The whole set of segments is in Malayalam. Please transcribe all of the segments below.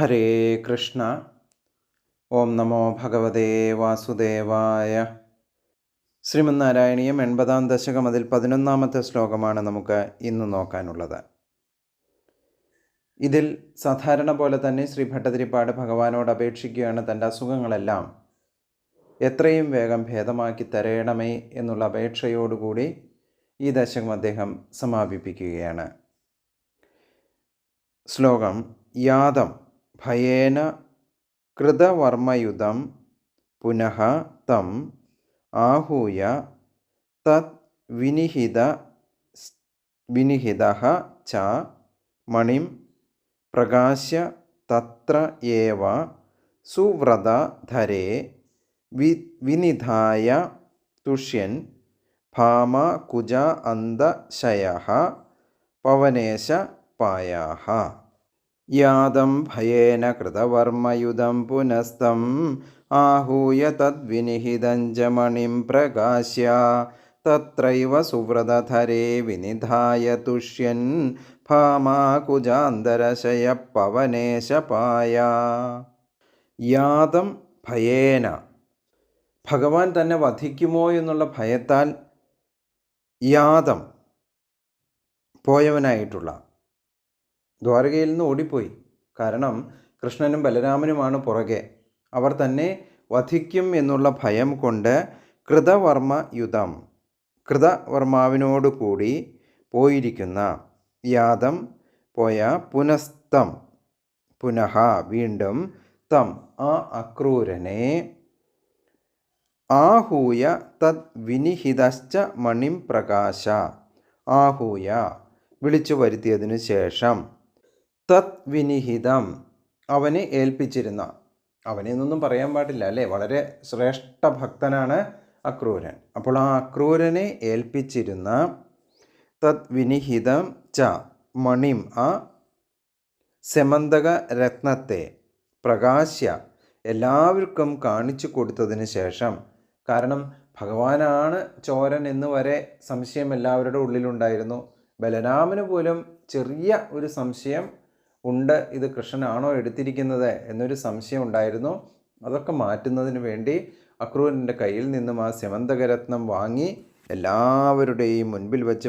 ഹരേ കൃഷ്ണ. ഓം നമോ ഭഗവതേ വാസുദേവായ. ശ്രീമന്നാരായണീയം എൺപതാം ദശകം അതിൽ പതിനൊന്നാമത്തെ ശ്ലോകമാണ് നമുക്ക് ഇന്ന് നോക്കാനുള്ളത്. ഇതിൽ സാധാരണ പോലെ തന്നെ ശ്രീ ഭട്ടതിരിപ്പാട് ഭഗവാനോട് അപേക്ഷിക്കുകയാണ് തന്റെ അസുഖങ്ങളെല്ലാം. എത്രയും വേഗം ഭേദമാക്കി തരയണമേ എന്നുള്ള അപേക്ഷയോടുകൂടി ഈ ദശകം അദ്ദേഹം സമാപിപ്പിക്കുകയാണ്. ശ്ലോകം യാതം. ഭയേന കൃതവർമ്മയുധം പുനഃ തം ആഹൂയ തത് വിനിഹിത വിനിഹിത ച മണിം പ്രകാശ്യ തത്ര ഏവ സുവ്രതധരേ വി വിനിധായ തുഷ്യൻ ഭാമ കുജ അന്ധശയ പവനേശ പായാഹ യാതം ഭയേന കൃതവർമ്മയുധം പുനസ്തം. ആഹൂയ തദ്വിനിഹിതം ച മണിം പ്രകാശ്യ. തത്രൈവ സുവ്രതധരേ വിനിധായ തുഷ്യൻ. ഭാമാകുജാന്തരശയ പവനേശപായ. യാതം ഭയേന. ഭഗവാൻ തന്നെ വധിക്കുമോ എന്നുള്ള ഭയത്താൽ യാതം പോയവനായിട്ടുള്ള ദ്വാരകയിൽ നിന്ന് ഓടിപ്പോയി. കാരണം കൃഷ്ണനും ബലരാമനുമാണ് പുറകെ. അവർ തന്നെ വധിക്കും എന്നുള്ള ഭയം കൊണ്ട് കൃതവർമ്മ യുധം കൃതവർമാവിനോടുകൂടി പോയിരിക്കുന്ന യാദം പോയ പുനസ്തം പുനഃ വീണ്ടും തം ആ അക്രൂരനെ ആഹൂയ തദ് വിനിഹിതശ്ച മണിം പ്രകാശ ആഹൂയ വിളിച്ചു വരുത്തിയതിനു ശേഷം തത് വിനിഹിതം അവനെ ഏൽപ്പിച്ചിരുന്ന. അവനെ എന്നൊന്നും പറയാൻ പാടില്ല അല്ലേ? വളരെ ശ്രേഷ്ഠ ഭക്തനാണ് അക്രൂരൻ. അപ്പോൾ ആ അക്രൂരനെ ഏൽപ്പിച്ചിരുന്ന തത് വിനിഹിതം ച മണിം ആ സെമന്തക രത്നത്തെ പ്രകാശ്യ എല്ലാവർക്കും കാണിച്ചു കൊടുത്തതിന് ശേഷം കാരണം ഭഗവാനാണ് ചോരൻ എന്ന് വരെ സംശയം എല്ലാവരുടെ ഉള്ളിലുണ്ടായിരുന്നു. ബലരാമന് പോലും ചെറിയ ഒരു സംശയം ഉണ്ട് ഇത് കൃഷ്ണനാണോ എടുത്തിരിക്കുന്നത് എന്നൊരു സംശയം ഉണ്ടായിരുന്നു. അതൊക്കെ മാറ്റുന്നതിന് വേണ്ടി അക്രൂരന്റെ കയ്യിൽ നിന്നും ആ സെമന്തകരത്നം വാങ്ങി എല്ലാവരുടെയും മുൻപിൽ വെച്ച്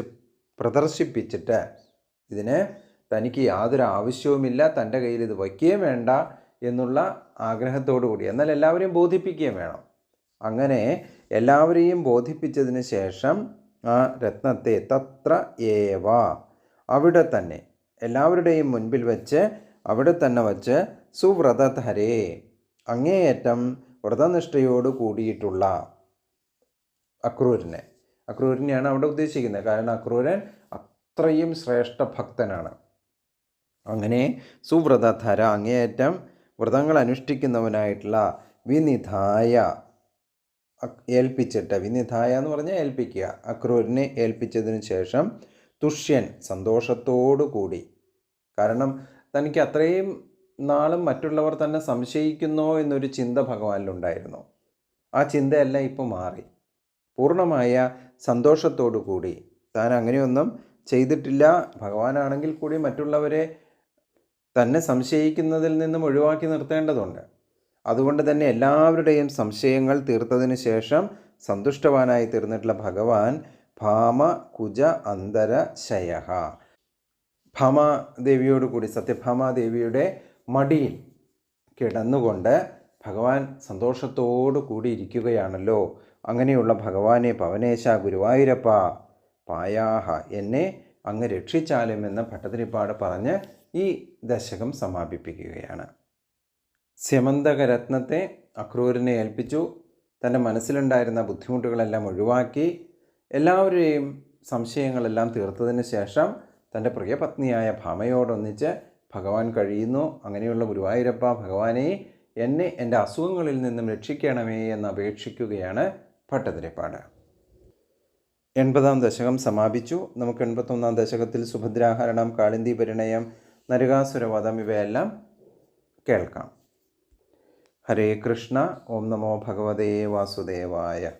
പ്രദർശിപ്പിച്ചിട്ട് ഇതിന് തനിക്ക് യാതൊരു ആവശ്യവുമില്ല തന്റെ കയ്യിൽ ഇത് വയ്ക്കുകയും വേണ്ട എന്നുള്ള ആഗ്രഹത്തോടു കൂടി. എന്നാൽ എല്ലാവരെയും ബോധിപ്പിക്കുകയും വേണം. അങ്ങനെ എല്ലാവരെയും ബോധിപ്പിച്ചതിന് ശേഷം ആ രത്നത്തെ തത്ര ഏവ അവിടെ തന്നെ എല്ലാവരുടെയും മുൻപിൽ വെച്ച് അവിടെ തന്നെ വച്ച് സുവ്രതധരേ അങ്ങേയറ്റം വ്രതനിഷ്ഠയോട് കൂടിയിട്ടുള്ള അക്രൂരനെ. അക്രൂരനെയാണ് അവിടെ ഉദ്ദേശിക്കുന്നത്. കാരണം അക്രൂരൻ അത്രയും ശ്രേഷ്ഠ ഭക്തനാണ്. അങ്ങനെ സുവ്രതധര അങ്ങേയറ്റം വ്രതങ്ങൾ അനുഷ്ഠിക്കുന്നവനായിട്ടുള്ള വിനിധായ ഏൽപ്പിച്ചിട്ട് വിനിധായ എന്ന് പറഞ്ഞാൽ ഏൽപ്പിക്കുക. അക്രൂരനെ ഏൽപ്പിച്ചതിന് ശേഷം തുഷ്യൻ സന്തോഷത്തോടു കൂടി കാരണം തനിക്ക് അത്രയും നാളും മറ്റുള്ളവർ തന്നെ സംശയിക്കുന്നോ എന്നൊരു ചിന്ത ഭഗവാനിലുണ്ടായിരുന്നു. ആ ചിന്തയെല്ലാം ഇപ്പോൾ മാറി. പൂർണമായ സന്തോഷത്തോടു കൂടി. താൻ അങ്ങനെയൊന്നും ചെയ്തിട്ടില്ല. ഭഗവാനാണെങ്കിൽ കൂടി മറ്റുള്ളവരെ തന്നെ സംശയിക്കുന്നതിൽ നിന്നും ഒഴിവാക്കി നിർത്തേണ്ടതുണ്ട്. അതുകൊണ്ട് തന്നെ എല്ലാവരുടെയും സംശയങ്ങൾ തീർത്തതിന് ശേഷം സന്തുഷ്ടവാനായി തീർന്നിട്ടുള്ള ഭഗവാൻ ഭാമ കുജ അന്തര ശയ ഭാമാദേവിയോട് കൂടി സത്യഭാമാദേവിയുടെ മടിയിൽ കിടന്നുകൊണ്ട് ഭഗവാൻ സന്തോഷത്തോടു കൂടി ഇരിക്കുകയാണല്ലോ. അങ്ങനെയുള്ള ഭഗവാനെ പവനേശ ഗുരുവായൂരപ്പ പായാഹ എന്നെ അങ്ങ് രക്ഷിച്ചാലും എന്ന് ഭട്ടതിരിപ്പാട് പറഞ്ഞ് ഈ ദശകം സമാപിപ്പിക്കുകയാണ്. സ്യമന്തകരത്നത്തെ അക്രൂരനെ ഏൽപ്പിച്ചു. തന്റെ മനസ്സിലുണ്ടായിരുന്ന ബുദ്ധിമുട്ടുകളെല്ലാം ഒഴിവാക്കി. എല്ലാവരെയും സംശയങ്ങളെല്ലാം തീർത്തതിന് ശേഷം തന്റെ പ്രിയപത്നിയായ ഭാമയോടൊന്നിച്ച് ഭഗവാൻ കഴിയുന്നു. അങ്ങനെയുള്ള ഗുരുവായൂരപ്പ ഭഗവാനെ എന്നെ എന്റെ അസുഖങ്ങളിൽ നിന്നും രക്ഷിക്കണമേ എന്ന് അപേക്ഷിക്കുകയാണ് ഭട്ടതിരിപ്പാട്. എൺപതാം ദശകം സമാപിച്ചു. നമുക്ക് എൺപത്തൊന്നാം ദശകത്തിൽ സുഭദ്രാഹരണം കാളിന്തി പരിണയം നരകാസുരവധം ഇവയെല്ലാം കേൾക്കാം. ഹരേ കൃഷ്ണ. ഓം നമോ ഭഗവതേ വാസുദേവായ.